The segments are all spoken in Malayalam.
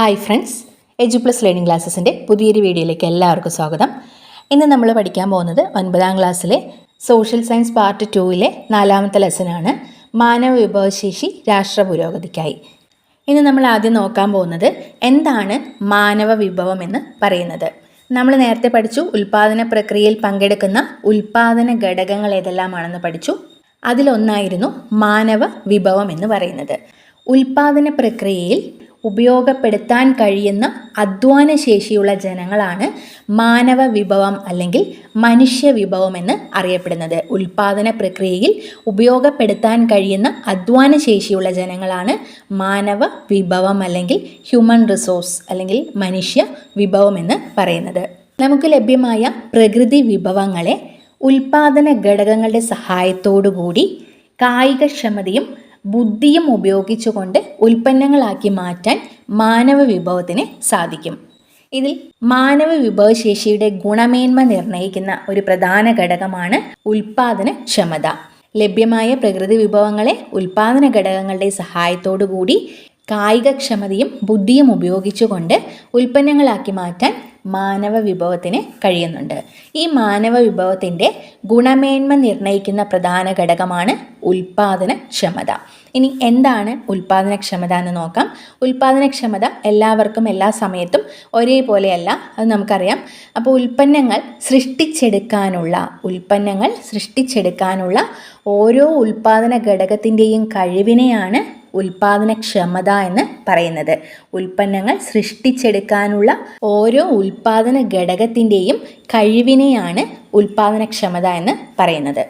Hi friends edu plus learning ക്ലാസ്സസിന്റെ പുതിയൊരു വീഡിയോയിലേക്ക് എല്ലാവർക്കും സ്വാഗതം. ഇന്ന് നമ്മൾ പഠിക്കാൻ പോകുന്നത് ഒൻപതാം ക്ലാസ്സിലെ സോഷ്യൽ സയൻസ് പാർട്ട് ടൂവിലെ നാലാമത്തെ ലെസനാണ് മാനവ വിഭവശേഷി രാഷ്ട്ര പുരോഗതിക്കായി. ഇന്ന് നമ്മൾ ആദ്യം നോക്കാൻ പോകുന്നത് എന്താണ് മാനവ വിഭവം എന്ന് പറയുന്നത്. നമ്മൾ നേരത്തെ പഠിച്ചു ഉൽപാദന പ്രക്രിയയിൽ പങ്കെടുക്കുന്ന ഉൽപാദന ഘടകങ്ങൾ ഏതെല്ലാമാണെന്ന് പഠിച്ചു. അതിലൊന്നായിരുന്നു മാനവ വിഭവം എന്ന് പറയുന്നത്. ഉൽപാദന പ്രക്രിയയിൽ ഉപയോഗപ്പെടുത്താൻ കഴിയുന്ന അധ്വാന ശേഷിയുള്ള ജനങ്ങളാണ് മാനവ വിഭവം അല്ലെങ്കിൽ മനുഷ്യ വിഭവം എന്ന് അറിയപ്പെടുന്നത്. ഉൽപാദന പ്രക്രിയയിൽ ഉപയോഗപ്പെടുത്താൻ കഴിയുന്ന അധ്വാന ശേഷിയുള്ള ജനങ്ങളാണ് മാനവ വിഭവം അല്ലെങ്കിൽ ഹ്യൂമൻ റിസോഴ്സ് അല്ലെങ്കിൽ മനുഷ്യ വിഭവം എന്ന് പറയുന്നത്. നമുക്ക് ലഭ്യമായ പ്രകൃതി വിഭവങ്ങളെ ഉൽപാദന ഘടകങ്ങളുടെ സഹായത്തോടു കൂടി കായികക്ഷമതയും ബുദ്ധിയും ഉപയോഗിച്ചുകൊണ്ട് ഉൽപ്പന്നങ്ങളാക്കി മാറ്റാൻ മാനവ വിഭവത്തിന് സാധിക്കും. ഇതിൽ മാനവ വിഭവശേഷിയുടെ ഗുണമേന്മ നിർണയിക്കുന്ന ഒരു പ്രധാന ഘടകമാണ് ഉൽപാദനക്ഷമത. ലഭ്യമായ പ്രകൃതി വിഭവങ്ങളെ ഉൽപാദന ഘടകങ്ങളുടെ സഹായത്തോടു കൂടി കായികക്ഷമതയും ബുദ്ധിയും ഉപയോഗിച്ചുകൊണ്ട് ഉൽപ്പന്നങ്ങളാക്കി മാറ്റാൻ മാനവ വിഭവത്തിന് കഴിയുന്നുണ്ട്. ഈ മാനവ വിഭവത്തിന്റെ ഗുണമേന്മ നിർണയിക്കുന്ന പ്രധാന ഘടകമാണ് ഉൽപാദനക്ഷമത. ഇനി എന്താണ് ഉൽപാദനക്ഷമത എന്ന് നോക്കാം. ഉൽപാദനക്ഷമത എല്ലാവർക്കും എല്ലാ സമയത്തും ഒരേപോലെയല്ല അത് നമുക്കറിയാം. അപ്പോൾ ഉൽപ്പന്നങ്ങൾ സൃഷ്ടിച്ചെടുക്കാനുള്ള ഉൽപ്പന്നങ്ങൾ സൃഷ്ടിച്ചെടുക്കാനുള്ള ഓരോ ഉൽപാദന ഘടകത്തിന്റെയും കഴിവിനെയാണ് ഉൽപാദനക്ഷമത എന്ന് പറയുന്നത്. ഉൽപ്പന്നങ്ങൾ സൃഷ്ടിച്ചെടുക്കാനുള്ള ഓരോ ഉൽപാദന ഘടകത്തിന്റെയും കഴിവിനെയാണ് ഉൽപാദനക്ഷമത എന്ന് പറയുന്നത്.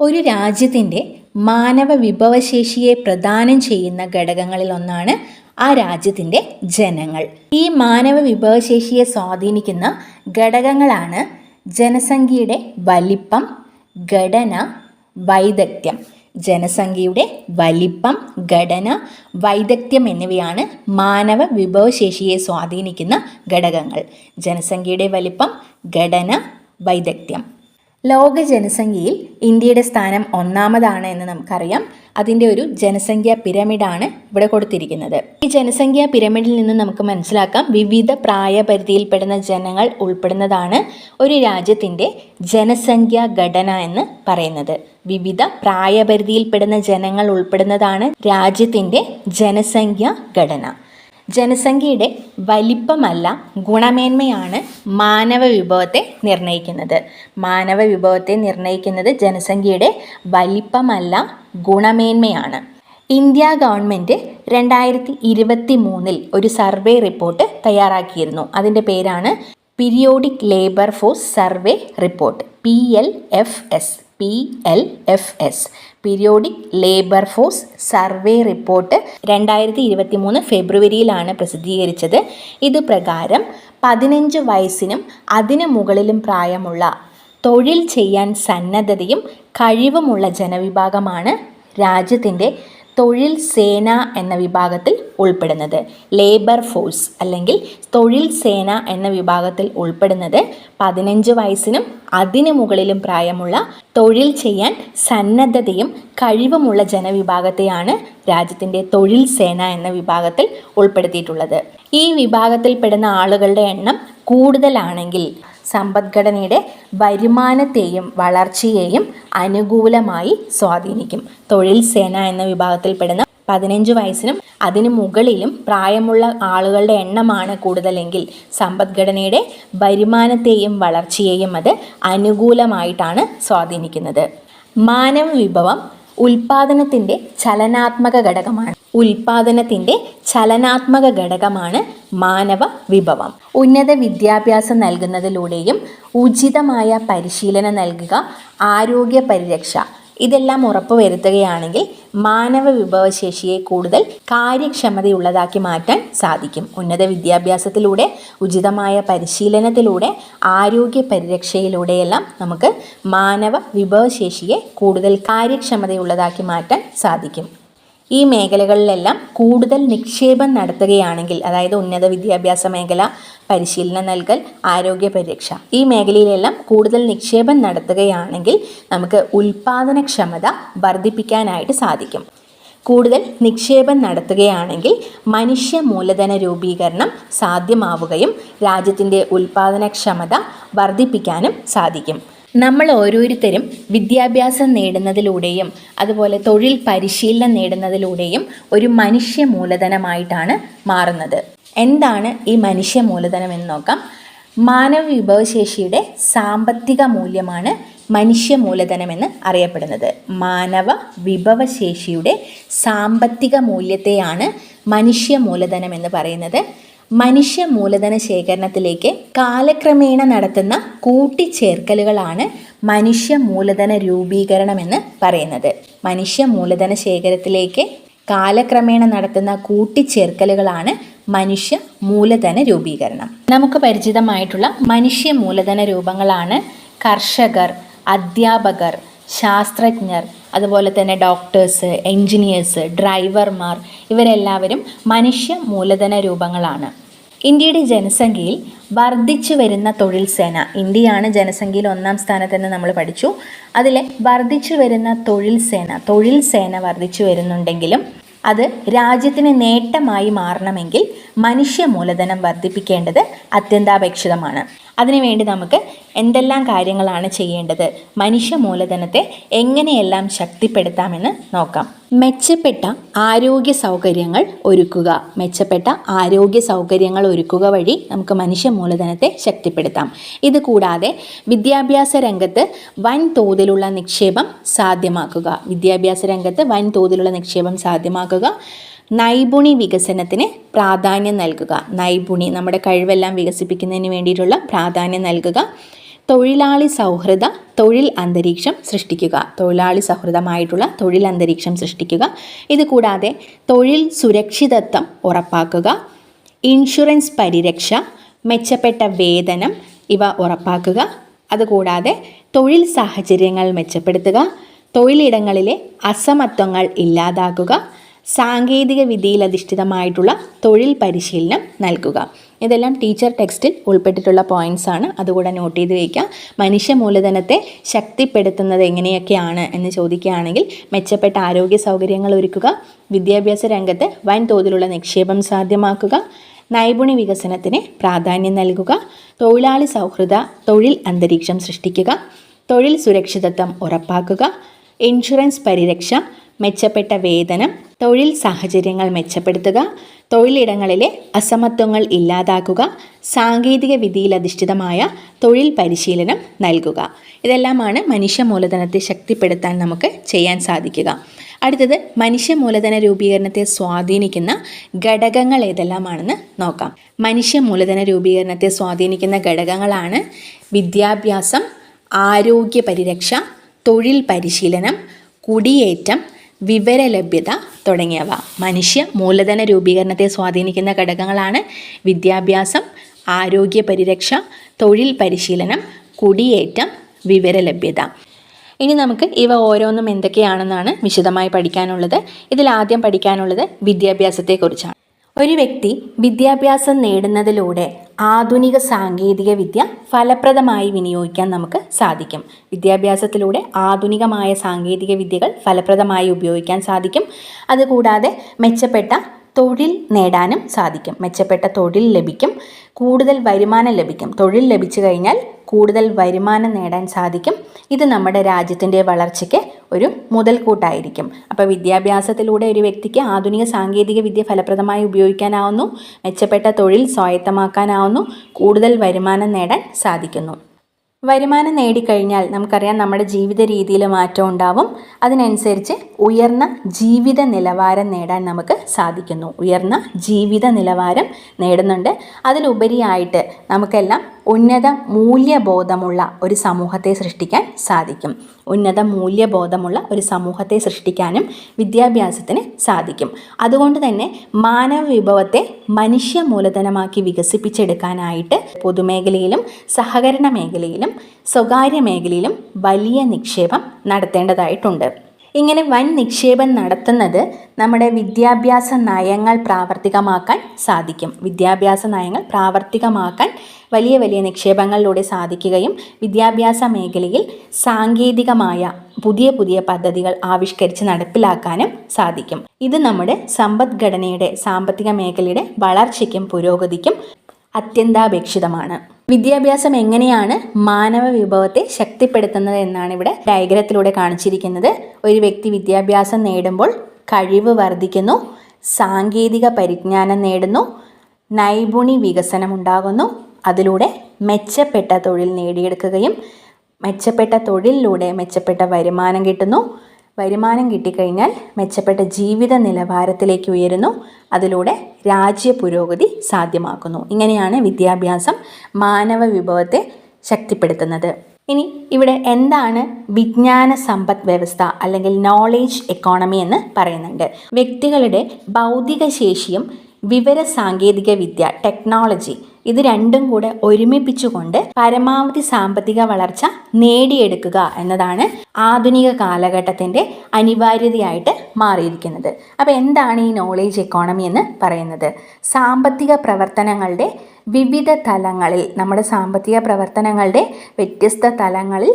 ഒരു രാജ്യത്തിന്റെ മാനവ വിഭവശേഷിയെ പ്രദാനം ചെയ്യുന്ന ഘടകങ്ങളിൽ ഒന്നാണ് ആ രാജ്യത്തിന്റെ ജനങ്ങൾ. ഈ മാനവ വിഭവശേഷിയെ സ്വാധീനിക്കുന്ന ഘടകങ്ങളാണ് ജനസംഖ്യയുടെ വലിപ്പം ഘടന വൈദഗ്ധ്യം. ജനസംഖ്യയുടെ വലിപ്പം ഘടന വൈദഗ്ധ്യം എന്നിവയാണ് മാനവ വിഭവശേഷിയെ സ്വാധീനിക്കുന്ന ഘടകങ്ങൾ. ജനസംഖ്യയുടെ വലിപ്പം ഘടന വൈദഗ്ധ്യം. ലോക ജനസംഖ്യയിൽ ഇന്ത്യയുടെ സ്ഥാനം ഒന്നാമതാണ് എന്ന് നമുക്കറിയാം. അതിന്റെ ഒരു ജനസംഖ്യാ പിരമിഡാണ് ഇവിടെ കൊടുത്തിരിക്കുന്നത്. ഈ ജനസംഖ്യാ പിരമിഡിൽ നിന്ന് നമുക്ക് മനസ്സിലാക്കാം. വിവിധ പ്രായപരിധിയിൽപ്പെടുന്ന ജനങ്ങൾ ഉൾപ്പെടുന്നതാണ് ഒരു രാജ്യത്തിന്റെ ജനസംഖ്യാ ഘടന എന്ന് പറയുന്നത്. വിവിധ പ്രായപരിധിയിൽപ്പെടുന്ന ജനങ്ങൾ ഉൾപ്പെടുന്നതാണ് രാജ്യത്തിന്റെ ജനസംഖ്യ ഘടന. ജനസംഖ്യയുടെ വലിപ്പമല്ല ഗുണമേന്മയാണ് മാനവ വിഭവത്തെ നിർണയിക്കുന്നത്. മാനവ വിഭവത്തെ നിർണയിക്കുന്നത് ജനസംഖ്യയുടെ വലിപ്പമല്ല ഗുണമേന്മയാണ്. ഇന്ത്യ ഗവൺമെന്റ് രണ്ടായിരത്തി ഇരുപത്തി മൂന്നിൽ ഒരു സർവേ റിപ്പോർട്ട് തയ്യാറാക്കിയിരുന്നു. അതിന്റെ പേരാണ് periodic labour force survey report P L F S. P L F S periodic labour force survey report രണ്ടായിരത്തി ഇരുപത്തി മൂന്ന് ഫെബ്രുവരിയിലാണ് പ്രസിദ്ധീകരിച്ചത്. ഇത് പ്രകാരം പതിനഞ്ച് വയസ്സിനും അതിന് മുകളിലും പ്രായമുള്ള തൊഴിൽ ചെയ്യാൻ സന്നദ്ധതയും കഴിവുമുള്ള ജനവിഭാഗമാണ് രാജ്യത്തിന്റെ തൊഴിൽ സേന എന്ന വിഭാഗത്തിൽ ഉൾപ്പെടുന്നത്. ലേബർ ഫോഴ്സ് അല്ലെങ്കിൽ തൊഴിൽ സേന എന്ന വിഭാഗത്തിൽ ഉൾപ്പെടുന്നത് പതിനഞ്ച് വയസ്സിനും അതിനു മുകളിലും പ്രായമുള്ള തൊഴിൽ ചെയ്യാൻ സന്നദ്ധതയും കഴിവുമുള്ള ജനവിഭാഗത്തെയാണ് രാജ്യത്തിന്റെ തൊഴിൽ സേന എന്ന വിഭാഗത്തിൽ ഉൾപ്പെടുത്തിയിട്ടുള്ളത്. ഈ വിഭാഗത്തിൽപ്പെടുന്ന ആളുകളുടെ എണ്ണം കൂടുതലാണെങ്കിൽ സമ്പദ്ഘടനയുടെ വരുമാനത്തെയും വളർച്ചയെയും അനുകൂലമായി സ്വാധീനിക്കും. തൊഴിൽ സേന എന്ന വിഭാഗത്തിൽപ്പെടുന്ന പതിനഞ്ച് വയസ്സിനും അതിനു മുകളിലും പ്രായമുള്ള ആളുകളുടെ എണ്ണമാണ് കൂടുതലെങ്കിൽ സമ്പദ്ഘടനയുടെ വരുമാനത്തെയും വളർച്ചയെയും അത് അനുകൂലമായിട്ടാണ് സ്വാധീനിക്കുന്നത്. മാനവ വിഭവം ഉൽപാദനത്തിന്റെ ചലനാത്മക ഘടകമാണ്. ഉൽപാദനത്തിന്റെ ചലനാത്മക ഘടകമാണ് മാനവ വിഭവം. ഉന്നത വിദ്യാഭ്യാസം നൽകുന്നതിലൂടെയും ഉചിതമായ പരിശീലനം നൽകുക ആരോഗ്യ പരിരക്ഷ ഇതെല്ലാം ഉറപ്പുവരുത്തുകയാണെങ്കിൽ മാനവ വിഭവശേഷിയെ കൂടുതൽ കാര്യക്ഷമതയുള്ളതാക്കി മാറ്റാൻ സാധിക്കും. ഉന്നത വിദ്യാഭ്യാസത്തിലൂടെ ഉചിതമായ പരിശീലനത്തിലൂടെ ആരോഗ്യ പരിരക്ഷയിലൂടെയെല്ലാം നമുക്ക് മാനവ വിഭവശേഷിയെ കൂടുതൽ കാര്യക്ഷമതയുള്ളതാക്കി മാറ്റാൻ സാധിക്കും. ഈ മേഖലകളിലെല്ലാം കൂടുതൽ നിക്ഷേപം നടത്തുകയാണെങ്കിൽ അതായത് ഉന്നത വിദ്യാഭ്യാസ മേഖല പരിശീലനം നൽകൽ ആരോഗ്യ പരിരക്ഷ ഈ മേഖലയിലെല്ലാം കൂടുതൽ നിക്ഷേപം നടത്തുകയാണെങ്കിൽ നമുക്ക് ഉൽപാദനക്ഷമത വർദ്ധിപ്പിക്കാനായിട്ട് സാധിക്കും. കൂടുതൽ നിക്ഷേപം നടത്തുകയാണെങ്കിൽ മനുഷ്യ മൂലധന രൂപീകരണം സാധ്യമാവുകയും രാജ്യത്തിന്റെ ഉൽപ്പാദനക്ഷമത വർദ്ധിപ്പിക്കാനും സാധിക്കും. നമ്മൾ ഓരോരുത്തരും വിദ്യാഭ്യാസം നേടുന്നതിലൂടെയും അതുപോലെ തൊഴിൽ പരിശീലനം നേടുന്നതിലൂടെയും ഒരു മനുഷ്യ മൂലധനമായിട്ടാണ് മാറുന്നത്. എന്താണ് ഈ മനുഷ്യ മൂലധനം എന്ന് നോക്കാം. മാനവ വിഭവശേഷിയുടെ സാമ്പത്തിക മൂല്യമാണ് മനുഷ്യ മൂലധനമെന്ന് അറിയപ്പെടുന്നത്. മാനവ വിഭവശേഷിയുടെ സാമ്പത്തിക മൂല്യത്തെയാണ് മനുഷ്യ മൂലധനം എന്ന് പറയുന്നത്. മനുഷ്യ മൂലധന ശേഖരണത്തിലേക്ക് കാലക്രമേണ നടത്തുന്ന കൂട്ടിച്ചേർക്കലുകളാണ് മനുഷ്യ മൂലധന രൂപീകരണം എന്ന് പറയുന്നത്. മനുഷ്യ മൂലധന ശേഖരത്തിലേക്ക് കാലക്രമേണ നടത്തുന്ന കൂട്ടിച്ചേർക്കലുകളാണ് മനുഷ്യ മൂലധന രൂപീകരണം. നമുക്ക് പരിചിതമായിട്ടുള്ള മനുഷ്യ മൂലധന രൂപങ്ങളാണ് കർഷകർ അധ്യാപകർ ശാസ്ത്രജ്ഞർ അതുപോലെ തന്നെ ഡോക്ടേഴ്സ് എൻജിനീയേഴ്സ് ഡ്രൈവർമാർ ഇവരെല്ലാവരും മനുഷ്യ മൂലധന രൂപങ്ങളാണ്. ഇന്ത്യയുടെ ജനസംഖ്യയിൽ വർദ്ധിച്ചു വരുന്ന തൊഴിൽ സേന ഇന്ത്യയാണ് ജനസംഖ്യയിൽ ഒന്നാം സ്ഥാനത്തെന്ന് നമ്മൾ പഠിച്ചു. അതിലെ വർദ്ധിച്ചു വരുന്ന തൊഴിൽ സേന തൊഴിൽ സേന വർദ്ധിച്ചു വരുന്നുണ്ടെങ്കിലും അത് രാജ്യത്തിന് നേട്ടമായി മാറണമെങ്കിൽ മനുഷ്യ മൂലധനം വർദ്ധിപ്പിക്കേണ്ടത് അത്യന്താപേക്ഷിതമാണ്. അതിനുവേണ്ടി നമുക്ക് എന്തെല്ലാം കാര്യങ്ങളാണ് ചെയ്യേണ്ടത്? മനുഷ്യ മൂലധനത്തെ എങ്ങനെയെല്ലാം ശക്തിപ്പെടുത്താമെന്ന് നോക്കാം. മെച്ചപ്പെട്ട ആരോഗ്യ സൗകര്യങ്ങൾ ഒരുക്കുക. മെച്ചപ്പെട്ട ആരോഗ്യ സൗകര്യങ്ങൾ ഒരുക്കുക വഴി നമുക്ക് മനുഷ്യ മൂലധനത്തെ ശക്തിപ്പെടുത്താം. ഇത് കൂടാതെ വിദ്യാഭ്യാസ രംഗത്ത് വൻ തോതിലുള്ള നിക്ഷേപം സാധ്യമാക്കുക. വിദ്യാഭ്യാസ രംഗത്ത് വൻ തോതിലുള്ള നിക്ഷേപം സാധ്യമാക്കുക നൈപുണി വികസനത്തിന് പ്രാധാന്യം നൽകുക. നൈപുണി നമ്മുടെ കഴിവെല്ലാം വികസിപ്പിക്കുന്നതിന് വേണ്ടിയിട്ടുള്ള പ്രാധാന്യം നൽകുക. തൊഴിലാളി സൗഹൃദ തൊഴിൽ അന്തരീക്ഷം സൃഷ്ടിക്കുക. തൊഴിലാളി സൗഹൃദമായിട്ടുള്ള തൊഴിൽ അന്തരീക്ഷം സൃഷ്ടിക്കുക. ഇതുകൂടാതെ തൊഴിൽ സുരക്ഷിതത്വം ഉറപ്പാക്കുക. ഇൻഷുറൻസ് പരിരക്ഷ മെച്ചപ്പെട്ട വേതനം ഇവ ഉറപ്പാക്കുക. അതുകൂടാതെ തൊഴിൽ സാഹചര്യങ്ങൾ മെച്ചപ്പെടുത്തുക. തൊഴിലിടങ്ങളിലെ അസമത്വങ്ങൾ ഇല്ലാതാക്കുക. സാങ്കേതിക വിദ്യയിൽ അധിഷ്ഠിതമായിട്ടുള്ള തൊഴിൽ പരിശീലനം നൽകുക. ഇതെല്ലാം ടീച്ചർ ടെക്സ്റ്റിൽ ഉൾപ്പെട്ടിട്ടുള്ള പോയിന്റ്സ് ആണ്. അതുകൂടെ നോട്ട് ചെയ്ത് വയ്ക്കുക. മനുഷ്യ മൂലധനത്തെ ശക്തിപ്പെടുത്തുന്നത് എങ്ങനെയൊക്കെയാണ് എന്ന് ചോദിക്കുകയാണെങ്കിൽ മെച്ചപ്പെട്ട ആരോഗ്യ സൗകര്യങ്ങൾ ഒരുക്കുക വിദ്യാഭ്യാസ രംഗത്ത് വൻ തോതിലുള്ള നിക്ഷേപം സാധ്യമാക്കുക നൈപുണി വികസനത്തിന് പ്രാധാന്യം നൽകുക തൊഴിലാളി സൗഹൃദ തൊഴിൽ അന്തരീക്ഷം സൃഷ്ടിക്കുക തൊഴിൽ സുരക്ഷിതത്വം ഉറപ്പാക്കുക ഇൻഷുറൻസ് പരിരക്ഷ മെച്ചപ്പെട്ട വേതനം തൊഴിൽ സാഹചര്യങ്ങൾ മെച്ചപ്പെടുത്തുക തൊഴിലിടങ്ങളിലെ അസമത്വങ്ങൾ ഇല്ലാതാക്കുക സാങ്കേതിക വിധിയിൽ അധിഷ്ഠിതമായ തൊഴിൽ പരിശീലനം നൽകുക. ഇതെല്ലാമാണ് മനുഷ്യ മൂലധനത്തെ ശക്തിപ്പെടുത്താൻ നമുക്ക് ചെയ്യാൻ സാധിക്കുക. അടുത്തത് മനുഷ്യ മൂലധന രൂപീകരണത്തെ സ്വാധീനിക്കുന്ന ഘടകങ്ങൾ ഏതെല്ലാമാണെന്ന് നോക്കാം. മനുഷ്യ മൂലധന രൂപീകരണത്തെ സ്വാധീനിക്കുന്ന ഘടകങ്ങളാണ് വിദ്യാഭ്യാസം ആരോഗ്യ പരിരക്ഷ തൊഴിൽ പരിശീലനം കുടിയേറ്റം വിവരലഭ്യത തുടങ്ങിയവ. മനുഷ്യ മൂലധന രൂപീകരണത്തെ സ്വാധീനിക്കുന്ന ഘടകങ്ങളാണ് വിദ്യാഭ്യാസം ആരോഗ്യ പരിരക്ഷ തൊഴിൽ പരിശീലനം കുടിയേറ്റം വിവരലഭ്യത. ഇനി നമുക്ക് ഇവ ഓരോന്നും എന്തൊക്കെയാണെന്നാണ് വിശദമായി പഠിക്കാനുള്ളത്. ഇതിൽ ആദ്യം പഠിക്കാനുള്ളത് വിദ്യാഭ്യാസത്തെക്കുറിച്ചാണ്. ഒരു വ്യക്തി വിദ്യാഭ്യാസം നേടുന്നതിലൂടെ ആധുനിക സാങ്കേതിക വിദ്യ ഫലപ്രദമായി വിനിയോഗിക്കാൻ നമുക്ക് സാധിക്കും. വിദ്യാഭ്യാസത്തിലൂടെ ആധുനികമായ സാങ്കേതിക വിദ്യകൾ ഫലപ്രദമായി ഉപയോഗിക്കാൻ സാധിക്കും. അതുകൂടാതെ മെച്ചപ്പെട്ട തൊഴിൽ നേടാനും സാധിക്കും. മെച്ചപ്പെട്ട തൊഴിൽ ലഭിക്കും. കൂടുതൽ വരുമാനം ലഭിക്കും. തൊഴിൽ ലഭിച്ചു കഴിഞ്ഞാൽ കൂടുതൽ വരുമാനം നേടാൻ സാധിക്കും. ഇത് നമ്മുടെ രാജ്യത്തിന്റെ വളർച്ചയ്ക്ക് ഒരു മുതൽക്കൂട്ടായിരിക്കും. അപ്പോൾ വിദ്യാഭ്യാസത്തിലൂടെ ഒരു വ്യക്തിക്ക് ആധുനിക സാങ്കേതിക വിദ്യ ഫലപ്രദമായി ഉപയോഗിക്കാനാവുന്നു. മെച്ചപ്പെട്ട തൊഴിൽ സ്വായത്തമാക്കാനാവുന്നു. കൂടുതൽ വരുമാനം നേടാൻ സാധിക്കുന്നു. വരുമാനം നേടിക്കഴിഞ്ഞാൽ നമുക്കറിയാം നമ്മുടെ ജീവിത രീതിയിൽ മാറ്റം ഉണ്ടാവും. അതിനനുസരിച്ച് ഉയർന്ന ജീവിത നിലവാരം നേടാൻ നമുക്ക് സാധിക്കുന്നു. ഉയർന്ന ജീവിത നിലവാരം നേടുന്നുണ്ട്. അതിലുപരിയായിട്ട് നമുക്കെല്ലാം ഉന്നത മൂല്യബോധമുള്ള ഒരു സമൂഹത്തെ സൃഷ്ടിക്കാൻ സാധിക്കും. ഉന്നത മൂല്യബോധമുള്ള ഒരു സമൂഹത്തെ സൃഷ്ടിക്കാനും വിദ്യാഭ്യാസത്തിന് സാധിക്കും. അതുകൊണ്ട് തന്നെ മാനവ വിഭവത്തെ മനുഷ്യ മൂലധനമാക്കി വികസിപ്പിച്ചെടുക്കാനായിട്ട് പൊതുമേഖലയിലും സഹകരണ മേഖലയിലും സ്വകാര്യ മേഖലയിലും വലിയ നിക്ഷേപം നടത്തേണ്ടതായിട്ടുണ്ട്. ഇങ്ങനെ വൻ നിക്ഷേപം നടത്തുന്നത് നമ്മുടെ വിദ്യാഭ്യാസ നയങ്ങൾ പ്രാവർത്തികമാക്കാൻ സാധിക്കും. വിദ്യാഭ്യാസ നയങ്ങൾ പ്രാവർത്തികമാക്കാൻ വലിയ വലിയ നിക്ഷേപങ്ങളിലൂടെ സാധിക്കുകയും വിദ്യാഭ്യാസ മേഖലയിൽ സാങ്കേതികമായ പുതിയ പുതിയ പദ്ധതികൾ ആവിഷ്കരിച്ച് നടപ്പിലാക്കാനും സാധിക്കും. ഇത് നമ്മുടെ സമ്പദ്ഘടനയുടെ സാമ്പത്തിക മേഖലയുടെ വളർച്ചയ്ക്കും പുരോഗതിക്കും അത്യന്താപേക്ഷിതമാണ്. വിദ്യാഭ്യാസം എങ്ങനെയാണ് മാനവ വിഭവത്തെ ശക്തിപ്പെടുത്തുന്നത് എന്നാണ് ഇവിടെ ഡയഗ്രത്തിലൂടെ കാണിച്ചിരിക്കുന്നത്. ഒരു വ്യക്തി വിദ്യാഭ്യാസം നേടുമ്പോൾ കഴിവ് വർദ്ധിക്കുന്നു സാങ്കേതിക പരിജ്ഞാനം നേടുന്നു നൈപുണി വികസനം ഉണ്ടാകുന്നു അതിലൂടെ മെച്ചപ്പെട്ട തൊഴിൽ നേടിയെടുക്കുകയും മെച്ചപ്പെട്ട തൊഴിലിലൂടെ മെച്ചപ്പെട്ട വരുമാനം കിട്ടുന്നു വരുമാനം കിട്ടിക്കഴിഞ്ഞാൽ മെച്ചപ്പെട്ട ജീവിത നിലവാരത്തിലേക്ക് ഉയരുന്നു. അതിലൂടെ രാജ്യ പുരോഗതി സാധ്യമാക്കുന്നു. ഇങ്ങനെയാണ് വിദ്യാഭ്യാസം മാനവ വിഭവത്തെ ശക്തിപ്പെടുത്തുന്നത്. ഇനി ഇവിടെ എന്താണ് വിജ്ഞാന സമ്പദ് വ്യവസ്ഥ അല്ലെങ്കിൽ നോളേജ് എക്കോണമി എന്ന് പറയുന്നുണ്ട്. വ്യക്തികളുടെ ഭൗതിക ശേഷിയും വിവര സാങ്കേതിക വിദ്യ ടെക്നോളജി ഇത് രണ്ടും കൂടെ ഒരുമിപ്പിച്ചുകൊണ്ട് പരമാവധി സാമ്പത്തിക വളർച്ച നേടിയെടുക്കുക എന്നതാണ് ആധുനിക കാലഘട്ടത്തിന്റെ അനിവാര്യതയായിട്ട് മാറിയിരിക്കുന്നത്. അപ്പോൾ എന്താണ് ഈ നോളേജ് എക്കോണമി എന്ന് പറയുന്നത്? സാമ്പത്തിക പ്രവർത്തനങ്ങളുടെ വിവിധ തലങ്ങളിൽ നമ്മുടെ സാമ്പത്തിക പ്രവർത്തനങ്ങളുടെ വ്യത്യസ്ത തലങ്ങളിൽ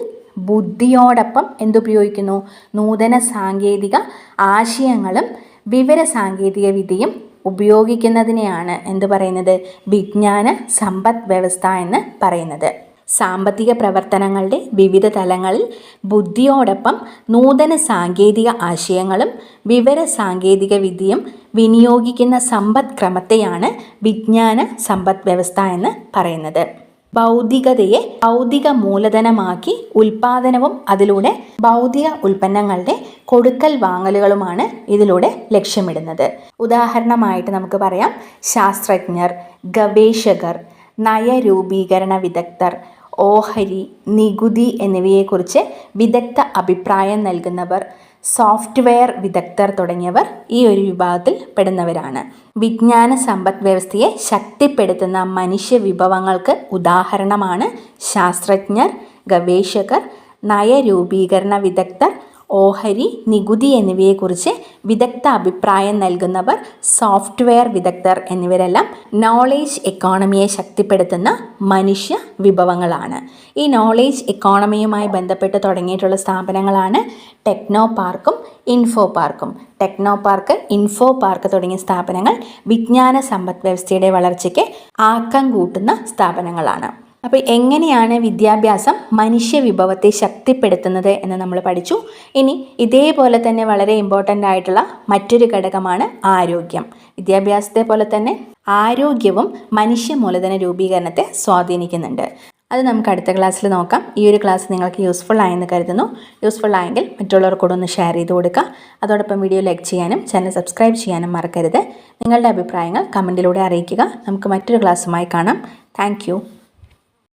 ബുദ്ധിയോടൊപ്പം എന്തുപയോഗിക്കുന്നു? നൂതന സാങ്കേതിക ആശയങ്ങളും വിവര സാങ്കേതിക വിദ്യയും ഉപയോഗിക്കുന്നതിനെയാണ് എന്ത് പറയുന്നത്? വിജ്ഞാന സമ്പദ് വ്യവസ്ഥ എന്ന് പറയുന്നത്. സാമ്പത്തിക പ്രവർത്തനങ്ങളുടെ വിവിധ തലങ്ങളിൽ ബുദ്ധിയോടൊപ്പം നൂതന സാങ്കേതിക ആശയങ്ങളും വിവര സാങ്കേതിക വിദ്യയും വിനിയോഗിക്കുന്ന സമ്പദ്ക്രമത്തെയാണ് വിജ്ഞാന സമ്പദ് വ്യവസ്ഥ എന്ന് പറയുന്നത്. ഭൗതികതയെ ഭൗതിക മൂലധനമാക്കി ഉൽപാദനവും അതിലൂടെ ഭൗതിക ഉൽപ്പന്നങ്ങളുടെ കൊടുക്കൽ വാങ്ങലുകളുമാണ് ഇതിലൂടെ ലക്ഷ്യമിടുന്നത്. ഉദാഹരണമായിട്ട് നമുക്ക് പറയാം. ശാസ്ത്രജ്ഞർ ഗവേഷകർ നയരൂപീകരണ വിദഗ്ധർ ഓഹരി നികുതി എന്നിവയെക്കുറിച്ച് വിദഗ്ധ അഭിപ്രായം നൽകുന്നവർ സോഫ്റ്റ്വെയർ വിദഗ്ധർ തുടങ്ങിയവർ ഈ ഒരു വിഭാഗത്തിൽ പെടുന്നവരാണ്. വിജ്ഞാന സമ്പദ് വ്യവസ്ഥയെ ശക്തിപ്പെടുത്തുന്ന മനുഷ്യ വിഭവങ്ങൾക്ക് ഉദാഹരണമാണ് ശാസ്ത്രജ്ഞർ ഗവേഷകർ നയരൂപീകരണ വിദഗ്ധർ ഓഹരി നികുതി എന്നിവയെക്കുറിച്ച് വിദഗ്ധ അഭിപ്രായം നൽകുന്നവർ സോഫ്റ്റ്വെയർ വിദഗ്ധർ എന്നിവരെല്ലാം നോളേജ് എക്കോണമിയെ ശക്തിപ്പെടുത്തുന്ന മനുഷ്യ വിഭവങ്ങളാണ്. ഈ നോളേജ് എക്കോണമിയുമായി ബന്ധപ്പെട്ട് തുടങ്ങിയിട്ടുള്ള സ്ഥാപനങ്ങളാണ് ടെക്നോ പാർക്കും ഇൻഫോ പാർക്കും ടെക്നോ പാർക്ക് ഇൻഫോ പാർക്ക് തുടങ്ങിയ സ്ഥാപനങ്ങൾ വിജ്ഞാന സമ്പദ് വ്യവസ്ഥയുടെ വളർച്ചയ്ക്ക് ആക്കം കൂട്ടുന്ന സ്ഥാപനങ്ങളാണ്. അപ്പോൾ എങ്ങനെയാണ് വിദ്യാഭ്യാസം മനുഷ്യ വിഭവത്തെ ശക്തിപ്പെടുത്തുന്നത് എന്ന് നമ്മൾ പഠിച്ചു. ഇനി ഇതേപോലെ തന്നെ വളരെ ഇമ്പോർട്ടന്റ് ആയിട്ടുള്ള മറ്റൊരു ഘടകമാണ് ആരോഗ്യം. വിദ്യാഭ്യാസത്തെ പോലെ തന്നെ ആരോഗ്യവും മനുഷ്യ മൂലധന രൂപീകരണത്തെ സ്വാധീനിക്കുന്നുണ്ട്. അത് നമുക്ക് അടുത്ത ക്ലാസ്സിൽ നോക്കാം. ഈ ഒരു ക്ലാസ് നിങ്ങൾക്ക് യൂസ്ഫുൾ ആയെന്ന് കരുതുന്നു. യൂസ്ഫുൾ ആയെങ്കിൽ മറ്റുള്ളവർക്കൂടെ ഒന്ന് ഷെയർ ചെയ്ത് കൊടുക്കുക. അതോടൊപ്പം വീഡിയോ ലൈക്ക് ചെയ്യാനും ചാനൽ സബ്സ്ക്രൈബ് ചെയ്യാനും മറക്കരുത്. നിങ്ങളുടെ അഭിപ്രായങ്ങൾ കമന്റിലൂടെ അറിയിക്കുക. നമുക്ക് മറ്റൊരു ക്ലാസ്സുമായി കാണാം. താങ്ക്